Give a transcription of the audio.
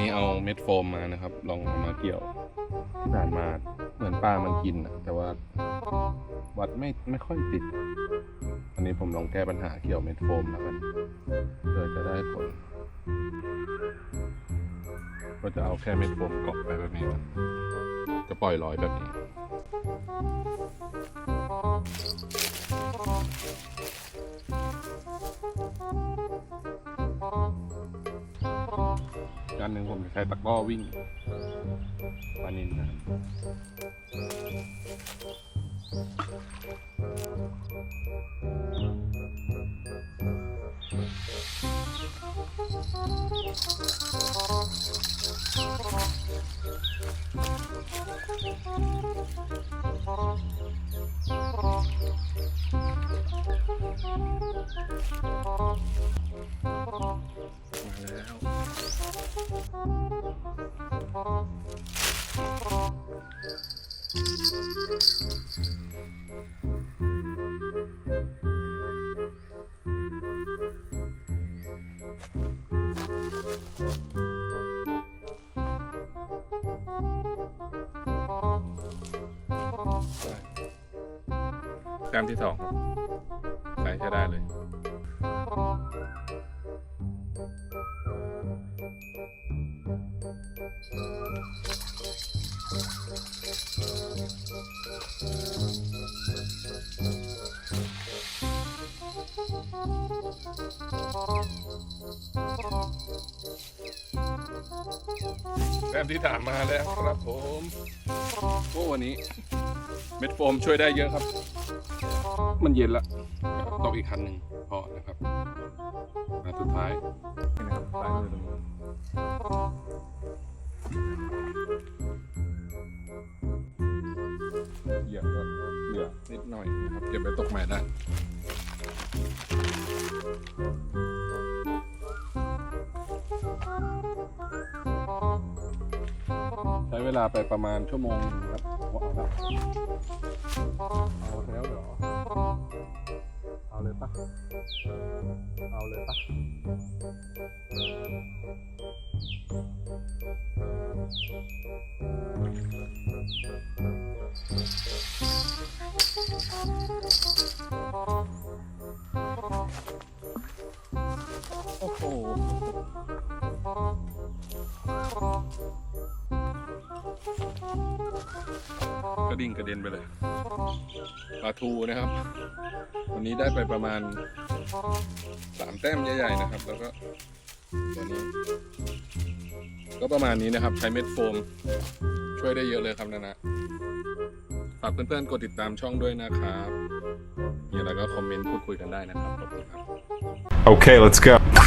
นี้เอาเม็ดโฟมมานะครับ ลองเอามาเกี่ยวที่ผ่านมาเหมือนปลามันกินนะแต่ว่าวัดไม่ไม่ค่อยติด อันนี้ผมลองแก้ปัญหาเกี่ยวเม็ดโฟมแล้วกันเพื่อจะได้ผล ก็จะเอาแค่เม็ดโฟมเกาะไปแบบนี้ก่อนจะปล่อยลอยแบบนี้ จานหนึ่งผมจะใช้ตะกร้อวิ่งปลานินนะครับมาแล้ว แต้มที่สองครับใช้ใช้ได้เลย แต้มที่สามมาแล้วครับผมโอ้วันนี้ เม็ดโฟมช่วยได้เยอะครับ มันเย็นละตกอีกคันหนึ่งพอนะครับมาสุดท้ายนี่นะครับซ้ายมือตรงนี้เหยียบก็เหลือนิดหน่อยนะครับ เก็บไปตกใหม่ได้ ใช้เวลาไปประมาณชั่วโมงนึงครับเอาละเอาแล้วเหรอเอาเลยปะเอาเลยปะโอ้โห กระดิ่งกระเด็นไปเลยปลาทูนะครับ วันนี้ได้ไปประมาณสามแต้มใหญ่ๆนะครับ แล้วก็ตัวนี้ ก็ประมาณนี้นะครับ ใช้เม็ดโฟม ช่วยได้เยอะเลยครับนะนะฝากเพื่อนๆกดติดตามช่องด้วยนะครับมีอะไรก็คอมเมนต์พูดคุยกันได้นะครับขอบคุณครับ Okay, let's go.